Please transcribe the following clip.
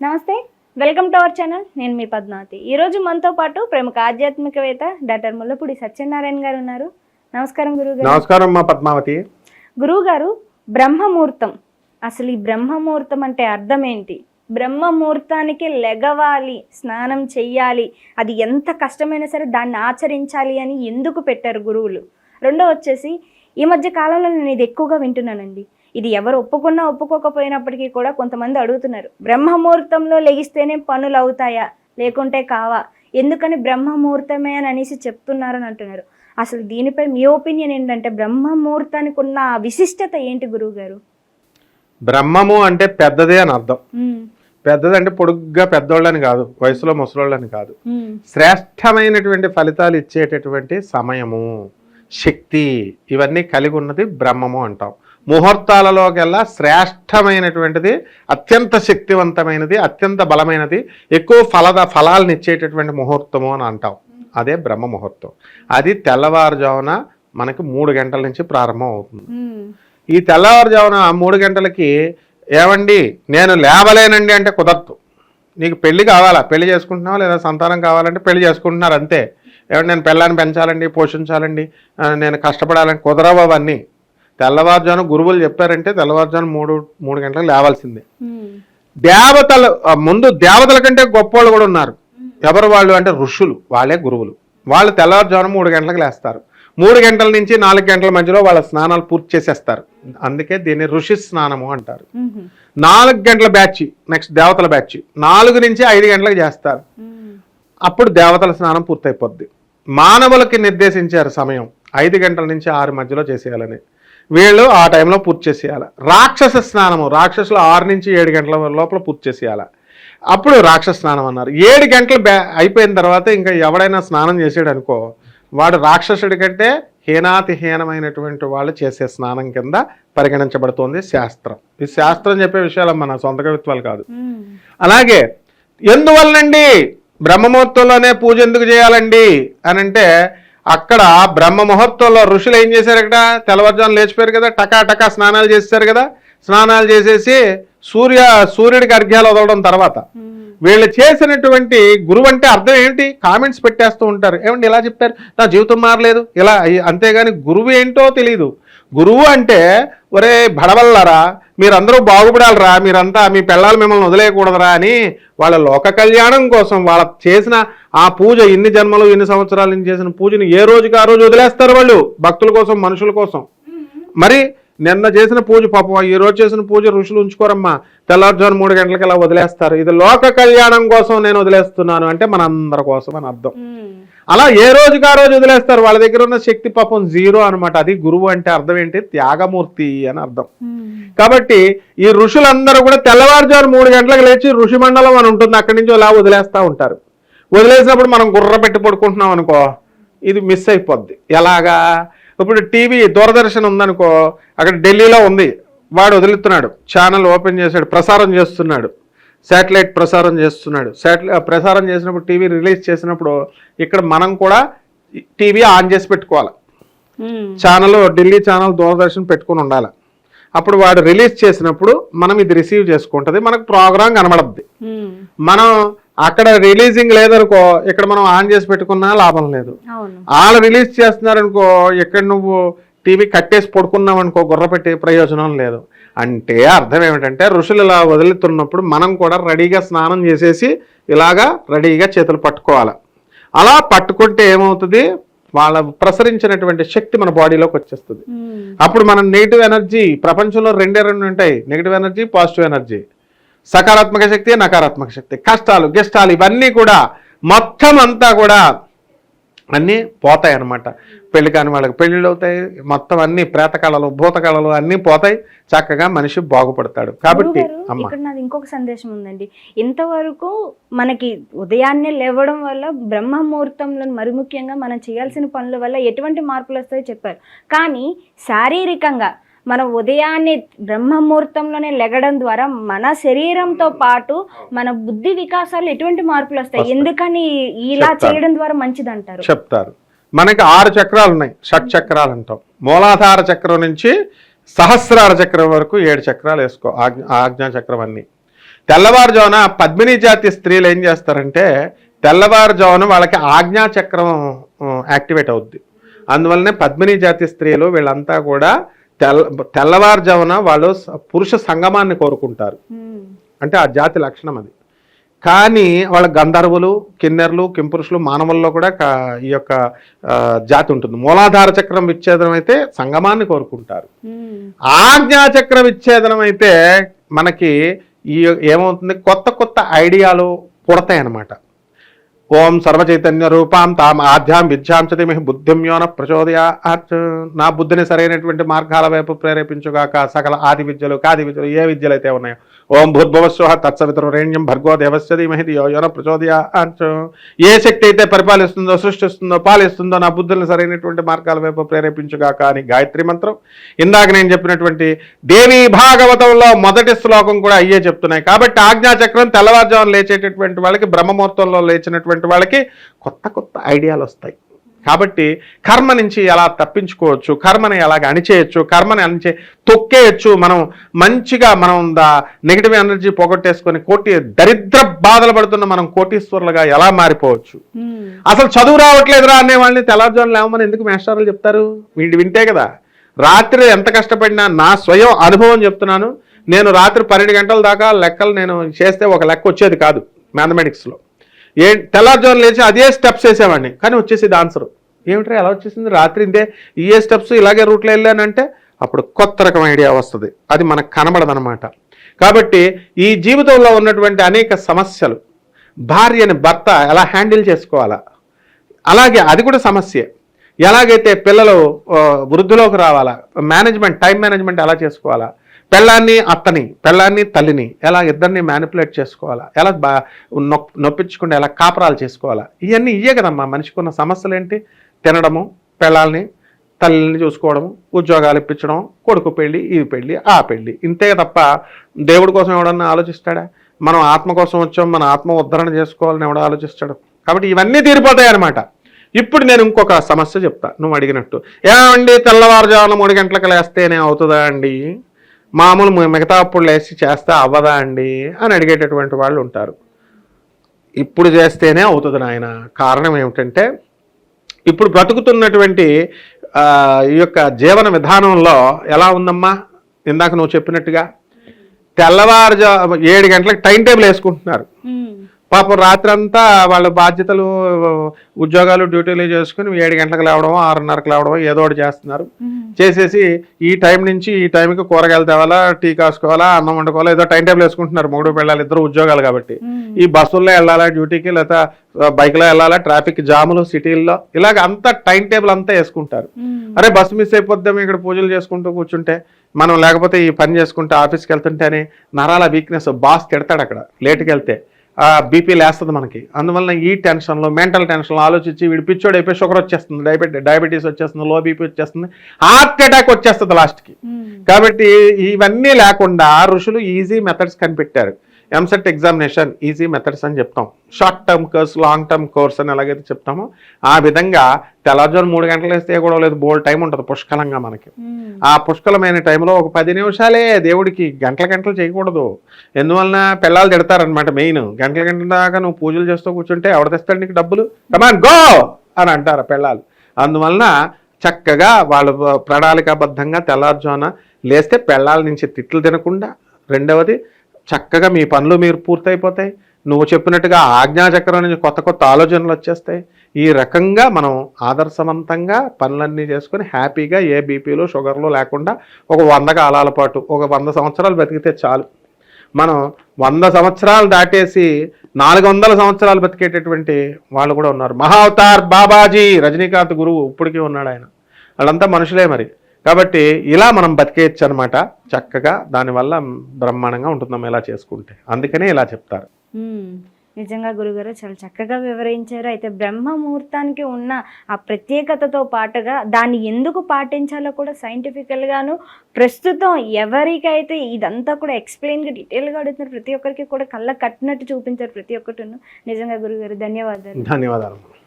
నమస్తే welcome to our channel. నేను మీ పద్మావతి. ఈరోజు మనతో పాటు ప్రముఖ ఆధ్యాత్మికవేత్త డాక్టర్ ముల్లపూడి సత్యనారాయణ గారు ఉన్నారు. నమస్కారం గురువు గారు నమస్కారం మా పద్మావతి. గురువు గారు బ్రహ్మముహూర్తం. అసలు ఈ బ్రహ్మముహూర్తం అంటే అర్థం ఏంటి? బ్రహ్మముహూర్తానికి లెగవాలి స్నానం చెయ్యాలి. అది ఎంత కష్టమైనా సరే దాన్ని ఆచరించాలి అని ఎందుకు పెట్టారు గురువులు? రెండో వచ్చేసి ఈ మధ్య కాలంలో నేను ఇది ఎక్కువగా వింటున్నానండి. ఇది ఎవరు ఒప్పుకున్నా ఒప్పుకోకపోయినప్పటికీ కూడా కొంతమంది అడుగుతున్నారు. బ్రహ్మముహూర్తంలో లెగిస్తేనే పనులు అవుతాయా లేకుంటే కావా? ఎందుకని బ్రహ్మముహూర్తమే అని అనేసి చెప్తున్నారని అంటున్నారు. అసలు దీనిపై మీ ఒపీనియన్ ఏంటంటే బ్రహ్మముహూర్తానికి ఉన్న విశిష్టత ఏంటి గురువు గారు బ్రహ్మము అంటే పెద్దదే అని అర్థం. పెద్దది అంటే పొడుగ్గా పెద్దోళ్ళని కాదు వయసులో ముసలోళ్ళని కాదు. శ్రేష్టమైనటువంటి ఫలితాలు ఇచ్చేటటువంటి సమయము శక్తి ఇవన్నీ కలిగి ఉన్నది బ్రహ్మము అంటాం. ముహూర్తాలలోకెల్లా శ్రేష్టమైనటువంటిది అత్యంత శక్తివంతమైనది అత్యంత బలమైనది ఎక్కువ ఫలద ఫలాలను ఇచ్చేటటువంటి ముహూర్తము అని అంటాం. అదే బ్రహ్మ ముహూర్తం. అది తెల్లవారుజామున మనకి మూడు గంటల నుంచి ప్రారంభం అవుతుంది. ఈ తెల్లవారుజామున మూడు గంటలకి ఏమండి నేను లేవలేనండి అంటే కుదరదు. నీకు పెళ్ళి కావాలా? పెళ్ళి చేసుకుంటున్నావా లేదా సంతానం కావాలంటే పెళ్ళి చేసుకుంటున్నారు అంతే. ఏమంటే నేను పిల్లాన్ని పెంచాలండి పోషించాలండి నేను కష్టపడాలని కుదరవు అవన్నీ. తెల్లవారుజామున గురువులు చెప్పారంటే తెల్లవారుజామున మూడు మూడు గంటలకు లేవాల్సిందే. దేవతలు ముందు దేవతల కంటే గొప్పవాళ్ళు కూడా ఉన్నారు. ఎవరు వాళ్ళు అంటే ఋషులు వాళ్ళే గురువులు. వాళ్ళు తెల్లవారుజామున మూడు గంటలకు లేస్తారు. మూడు గంటల నుంచి నాలుగు గంటల మధ్యలో వాళ్ళ స్నానాలు పూర్తి చేసేస్తారు. అందుకే దీన్ని ఋషి స్నానము అంటారు. నాలుగు గంటల బ్యాచ్ నెక్స్ట్ దేవతల బ్యాచ్. నాలుగు నుంచి ఐదు గంటలకు చేస్తారు. అప్పుడు దేవతల స్నానం పూర్తయిపోద్ది. మానవులకి నిర్దేశించారు సమయం. ఐదు గంటల నుంచి ఆరు మధ్యలో చేసేయాలని. వీళ్ళు ఆ టైంలో పూర్తి చేసేయాలి. రాక్షస స్నానము రాక్షసులు ఆరు నుంచి ఏడు గంటల లోపల పూర్తి చేసేయాలి. అప్పుడు రాక్షస స్నానం అన్నారు. ఏడు గంటలు బ్యా అయిపోయిన తర్వాత ఇంకా ఎవడైనా స్నానం చేసాడు అనుకో వాడు రాక్షసుడి కంటే హీనాతి హీనమైనటువంటి వాళ్ళు చేసే స్నానం కింద పరిగణించబడుతోంది శాస్త్రం. ఈ శాస్త్రం చెప్పే విషయాలు మన సొంత కవిత్వాలు కాదు. అలాగే ఎందువల్లండి బ్రహ్మముహూర్తంలోనే పూజ ఎందుకు చేయాలండి? అని అంటే అక్కడ బ్రహ్మ ముహూర్తంలో ఋషులు ఏం చేశారు ఇక్కడ తెల్లవారుజాము లేచిపోయారు కదా టకా టకా స్నానాలు చేశారు కదా. స్నానాలు చేసేసి సూర్య సూర్యుడికి అర్ఘ్యాలు వదలడం తర్వాత వీళ్ళు చేసినటువంటి గురువు అంటే అర్థం ఏంటి? కామెంట్స్ పెట్టేస్తూ ఉంటారు. ఏమండి ఇలా చెప్పారు నా జీవితం మారలేదు. ఇలా అంతేగాని గురువు ఏంటో తెలియదు గురువు అంటే ఒరే బడవల్లరా మీరందరూ బాగుపడాలరా మీరంతా మీ పిల్లలు మిమ్మల్ని వదిలేయకూడదురా అని వాళ్ళ లోక కళ్యాణం కోసం వాళ్ళ చేసిన ఆ పూజ ఇన్ని జన్మలు ఇన్ని సంవత్సరాల నుంచి చేసిన పూజని ఏ రోజుకి ఆ రోజు వదిలేస్తారు వాళ్ళు? భక్తుల కోసం మనుషుల కోసం. మరి నిన్న చేసిన పూజ పాపం ఈ రోజు చేసిన పూజ ఋషులు ఉంచుకోరమ్మా. తెల్లవారుజాము మూడు గంటలకి ఇలా వదిలేస్తారు? ఇది లోక కళ్యాణం కోసం నేను వదిలేస్తున్నాను అంటే మన అందరి కోసం అని అర్థం. అలా ఏ రోజుకి ఆ రోజు వదిలేస్తారు? వాళ్ళ దగ్గర ఉన్న శక్తి పాపం జీరో అన్నమాట. అది గురువు అంటే అర్థం ఏంటి? త్యాగమూర్తి అని అర్థం. కాబట్టి ఈ ఋషులందరూ కూడా తెల్లవారుజాము మూడు గంటలకు లేచి ఋషి మండలం అని ఉంటుంది. అక్కడి నుంచి అలా వదిలేస్తూ ఉంటారు. వదిలేసినప్పుడు మనం గుర్ర పెట్టి పడుకుంటున్నాం అనుకో ఇది మిస్ అయిపోద్ది. ఎలాగా? ఇప్పుడు టీవీ దూరదర్శన్ ఉందనుకో అక్కడ ఢిల్లీలో ఉంది. వాడు వదులుతున్నాడు. ఛానల్ ఓపెన్ చేశాడు. ప్రసారం చేస్తున్నాడు. శాటిలైట్ ప్రసారం చేస్తున్నాడు. శాటిలైట్ ప్రసారం చేసినప్పుడు టీవీ రిలీజ్ చేసినప్పుడు ఇక్కడ మనం కూడా టీవీ ఆన్ చేసి పెట్టుకోవాలి. ఛానల్ ఢిల్లీ ఛానల్ దూరదర్శన్ పెట్టుకుని ఉండాలి. అప్పుడు వాడు రిలీజ్ చేసినప్పుడు మనం ఇది రిసీవ్ చేసుకుంటుంది మనకు ప్రోగ్రామ్ కనబడద్ది. మనం అక్కడ రిలీజింగ్ లేదనుకో ఇక్కడ మనం ఆన్ చేసి పెట్టుకున్నా లాభం లేదు. వాళ్ళు రిలీజ్ చేస్తున్నారనుకో ఇక్కడ నువ్వు టీవీ కట్టేసి పడుకున్నావు అనుకో గుర్ర పెట్టి ప్రయోజనం లేదు. అంటే అర్థం ఏమిటంటే ఋషులు ఇలా వదులుతున్నప్పుడు మనం కూడా రెడీగా స్నానం చేసేసి ఇలాగా రెడీగా చేతులు పట్టుకోవాలి. అలా పట్టుకుంటే ఏమవుతుంది? వాళ్ళ ప్రసరించినటువంటి శక్తి మన బాడీలోకి వచ్చేస్తుంది. అప్పుడు మనం నెగిటివ్ ఎనర్జీ ప్రపంచంలో రెండే రెండు ఉంటాయి. Negative energy positive energy. సకారాత్మక శక్తి నకారాత్మక శక్తి. కష్టాలు గిష్టాలు ఇవన్నీ కూడా మొత్తం అంతా కూడా అన్నీ పోతాయి అన్నమాట. పెళ్ళి కాని వాళ్ళకి పెళ్ళిళ్ళు అవుతాయి మొత్తం అన్ని ప్రేత కళలు భూత కళలు అన్నీ పోతాయి చక్కగా మనిషి బాగుపడతాడు. కాబట్టి ఇక్కడ నాది ఇంకొక సందేశం ఉందండి. ఇంతవరకు మనకి ఉదయాన్నే లేవడం వల్ల బ్రహ్మ ముహూర్తంలో మరి ముఖ్యంగా మనం చేయాల్సిన పనుల వల్ల ఎటువంటి మార్పులు వస్తాయో చెప్పారు. కానీ శారీరకంగా మనం ఉదయాన్నే బ్రహ్మ ముహూర్తంలోనే లెగడం ద్వారా మన శరీరంతో పాటు మన బుద్ధి వికాసాలు ఎటువంటి మార్పులు వస్తాయి. ఎందుకని ఇలా. చేయడం ద్వారా మంచిది అంటారు చెప్తారు. మనకి ఆరు చక్రాలు ఉన్నాయి. షట్ చక్రాలు అంటాం. మూలాధార చక్రం నుంచి సహస్రార చక్రం వరకు ఏడు చక్రాలు వేసుకో. ఆజ్ఞ ఆజ్ఞా చక్రం అన్ని తెల్లవారుజామున పద్మిని జాతి స్త్రీలు ఏం చేస్తారంటే తెల్లవారుజామున వాళ్ళకి ఆజ్ఞా చక్రం యాక్టివేట్ అవుద్ది. అందువల్లనే పద్మిని జాతి స్త్రీలు వీళ్ళంతా కూడా తెల్ల తెల్లవారుజామున వాళ్ళు పురుష సంగమాన్ని కోరుకుంటారు. అంటే ఆ జాతి లక్షణం అది. కానీ వాళ్ళ గంధర్వులు కిన్నెర్లు కింపురుషులు మానవుల్లో కూడా ఈ యొక్క జాతి ఉంటుంది. మూలాధార చక్రం విచ్ఛేదనం అయితే సంగమాన్ని కోరుకుంటారు. ఉమ్, ఆజ్ఞా చక్రం విచ్ఛేదనం అయితే మనకి ఈ ఏమవుతుంది? కొత్త కొత్త ఐడియాలు పుడతాయి అన్నమాట ఓం సర్వచైతన్య రూపాం తాం ఆధ్యాం విద్యాం చదిమి బుద్ధిం యోన ప్రచోదయ నా బుద్ధిని సరైనటువంటి మార్గాల వైపు ప్రేరేపించుగాక సకల ఆది విద్యలు కాది విద్యలు ఏ విద్యలు అయితే ఉన్నాయో. ఓం భూర్భువస్వ తత్సవితరేణ్యం భర్గో దేవస్యది ధీమహి యో యోన ప్రచోదయ ఏ శక్తి అయితే పరిపాలిస్తుందో సృష్టిస్తుందో పాలిస్తుందో నా బుద్ధుల్ని సరైనటువంటి మార్గాల వైపు ప్రేరేపించుగాక అని గాయత్రి మంత్రం. ఇందాక నేను చెప్పినటువంటి దేవీ భాగవతంలో మొదటి శ్లోకం కూడా అయ్యే చెప్తున్నాయి. కాబట్టి ఆజ్ఞాచక్రం తెల్లవారుజామున లేచేటటువంటి వాళ్ళకి బ్రహ్మముహూర్తంలో లేచినటువంటి వాళ్ళకి కొత్త కొత్త ఐడియాలు వస్తాయి. కాబట్టి కర్మ నుంచి ఎలా తప్పించుకోవచ్చు కర్మని ఎలాగ అణిచేయచ్చు కర్మని అణిచే తొక్కేయచ్చు మనం మంచిగా మనం దా నెగిటివ్ ఎనర్జీ పోగొట్టేసుకొని కోటి దరిద్ర బాధలు పడుతున్న మనం కోటీశ్వరులుగా ఎలా మారిపోవచ్చు? ఉమ్, అసలు చదువు రావట్లేదురా అనే వాళ్ళని తెల్లారుజామున లేవమని ఎందుకు మాస్టర్లు చెప్తారు? వీడి వింటే కదా. రాత్రి ఎంత కష్టపడినా నా స్వయం అనుభవం చెప్తున్నాను. నేను రాత్రి పన్నెండు గంటల దాకా లెక్కలు నేను చేస్తే ఒక లెక్క వచ్చేది కాదు మ్యాథమెటిక్స్లో. ఏ తెల్లారుజామున లేచి అదే స్టెప్స్ వేసేవాడిని కానీ వచ్చేసేది ఆన్సర్ ఏమిట్రా ఎలా వచ్చేసింది? రాత్రి ఇంతే ఏ స్టెప్స్ ఇలాగే రూట్లో వెళ్ళానంటే అప్పుడు కొత్త రకం ఐడియా వస్తుంది. అది మనకు కనబడదనమాట కాబట్టి ఈ జీవితంలో ఉన్నటువంటి అనేక సమస్యలు భార్యని భర్త ఎలా హ్యాండిల్ చేసుకోవాలా? అలాగే అది కూడా సమస్యే. ఎలాగైతే పిల్లలు వృద్ధిలోకి రావాలా? మేనేజ్మెంట్ టైం మేనేజ్మెంట్ ఎలా చేసుకోవాలా? పెళ్ళాన్ని అత్తని పెళ్ళాన్ని తల్లిని ఎలా ఇద్దరిని మ్యానిపులేట్ చేసుకోవాలా? ఎలా బా నొప్పించకుండా ఎలా కాపరాలు చేసుకోవాలా? ఇవన్నీ ఇయ్యే కదమ్మా. మనిషికి ఉన్న సమస్యలు ఏంటి తినడము పెళ్ళాలని తల్లిని చూసుకోవడము ఉద్యోగాలు ఇప్పించడం కొడుకు పెళ్ళి ఇది పెళ్ళి ఆ పెళ్ళి. ఇంతే తప్ప దేవుడి కోసం ఎవడన్నా ఆలోచిస్తాడా? మనం ఆత్మ కోసం వచ్చాం మన ఆత్మ ఉద్ధరణ చేసుకోవాలని ఎవడో ఆలోచిస్తాడు? కాబట్టి ఇవన్నీ తీరిపోతాయి అనమాట ఇప్పుడు నేను ఇంకొక సమస్య చెప్తా. నువ్వు అడిగినట్టు. ఏమండి తెల్లవారుజామున మూడు గంటలకు లేస్తేనే అవుతుందా అండి? మామూలు మిగతా అప్పుడు లేచి చేస్తే అవ్వదా అండి అని అడిగేటటువంటి వాళ్ళు ఉంటారు. ఇప్పుడు చేస్తేనే అవుతుంది నాయన. కారణం ఏమిటంటే ఇప్పుడు బ్రతుకుతున్నటువంటి ఈ యొక్క జీవన విధానంలో ఎలా ఉందమ్మా? ఇందాక నువ్వు చెప్పినట్టుగా తెల్లవారుజా ఏడు గంటలకు టైం టేబుల్ వేసుకుంటున్నారు. పాపం రాత్రంతా వాళ్ళ బాధ్యతలు ఉద్యోగాలు డ్యూటీలు చేసుకుని ఏడు గంటలకు లేవడం ఆరున్నరకు లేవడం ఏదో ఒకటి చేస్తున్నారు. చేసేసి ఈ టైం నుంచి ఈ టైంకి కూరగాయలు తేవాలా టీ కాసుకోవాలా అన్నం వండుకోవాలా ఏదో టైం టేబుల్ వేసుకుంటున్నారు మూడు పిల్లలు ఇద్దరు ఉద్యోగాలు కాబట్టి. ఈ బస్సుల్లో వెళ్ళాలా డ్యూటీకి లేదా బైక్లో వెళ్ళాలా ట్రాఫిక్ జాములు సిటీల్లో ఇలాగ అంతా టైం టేబుల్ అంతా వేసుకుంటారు. అరే బస్సు మిస్ అయిపోద్దాం ఇక్కడ పూజలు చేసుకుంటూ కూర్చుంటే మనం లేకపోతే ఈ పని చేసుకుంటే ఆఫీస్కి వెళ్తుంటేనే నరాల వీక్నెస్ బాస్ తిడతాడు అక్కడ లేట్కి వెళ్తే. బీపీ లేస్తుంది మనకి. అందువలన ఈ టెన్షన్లో మెంటల్ టెన్షన్లో ఆలోచించి వీడు పిచ్చోడు అయిపోయి షుగర్ వచ్చేస్తుంది డయాబెటీ డయాబెటీస్ వచ్చేస్తుంది లో బీపీ వచ్చేస్తుంది హార్ట్ అటాక్ వచ్చేస్తుంది లాస్ట్కి ఉమ్, కాబట్టి ఇవన్నీ లేకుండా ఋషులు ఈజీ మెథడ్స్ కనిపెట్టారు. ఎంసెట్ ఎగ్జామినేషన్ ఈజీ మెథడ్స్ అని చెప్తాం. Short term course long term course అని ఎలాగైతే చెప్తామో ఆ విధంగా తెల్లవారుజాము మూడు గంటలు వేస్తే కూడా లేదు బోల్డ్ టైం ఉంటుంది పుష్కలంగా మనకి. ఆ పుష్కలమైన టైంలో ఒక పది నిమిషాలే దేవుడికి గంటల గంటలు చేయకూడదు. ఎందువలన పిల్లలు తిడతారనమాట మెయిన్ గంటల గంటల దాకా నువ్వు పూజలు చేస్తూ కూర్చుంటే ఎవడ తెస్తాడు నీకు డబ్బులు? కమాన్ గో అని అంటారు పిల్లలు అందువలన చక్కగా వాళ్ళు ప్రణాళికాబద్ధంగా తెల్లారుజామున లేస్తే పెళ్ళాల నుంచి తిట్లు తినకుండా రెండవది చక్కగా మీ పనులు మీరు పూర్తయిపోతాయి. నువ్వు చెప్పినట్టుగా ఆజ్ఞాచక్రం నుంచి కొత్త కొత్త ఆలోచనలు వచ్చేస్తాయి. ఈ రకంగా మనం ఆదర్శవంతంగా పనులన్నీ చేసుకుని హ్యాపీగా ఏ బీపీలు షుగర్లు లేకుండా ఒక వంద కాలాల పాటు ఒక వంద సంవత్సరాలు బతికితే చాలు. మనం వంద సంవత్సరాలు దాటేసి నాలుగు వందల సంవత్సరాలు బతికేటటువంటి వాళ్ళు కూడా ఉన్నారు. మహావతార్ బాబాజీ రజనీకాంత్ గురువు ఇప్పటికీ ఉన్నాడు ఆయన. వాళ్ళంతా మనుషులే మరి. కాబట్టి ఇలా మనం బతికేయచ్చు అనమాట చక్కగా దానివల్ల బ్రహ్మాండంగా ఉంటుందాం ఇలా చేసుకుంటే. అందుకనే ఇలా చెప్తారు. నిజంగా గురుగారు చాలా చక్కగా వివరించారు. అయితే బ్రహ్మ ముహూర్తానికి ఉన్న ఆ ప్రత్యేకతతో పాటుగా దాన్ని ఎందుకు పాటించాలో కూడా scientifical గాను ప్రస్తుతం ఎవరికైతే ఇదంతా కూడా ఎక్స్ప్లెయిన్గా డీటెయిల్గా అడుగుతున్నారు ప్రతి ఒక్కరికి కూడా కళ్ళ కట్టినట్టు చూపించారు ప్రతి ఒక్కటి నిజంగా గురుగారు ధన్యవాదాలు. ధన్యవాదాలు.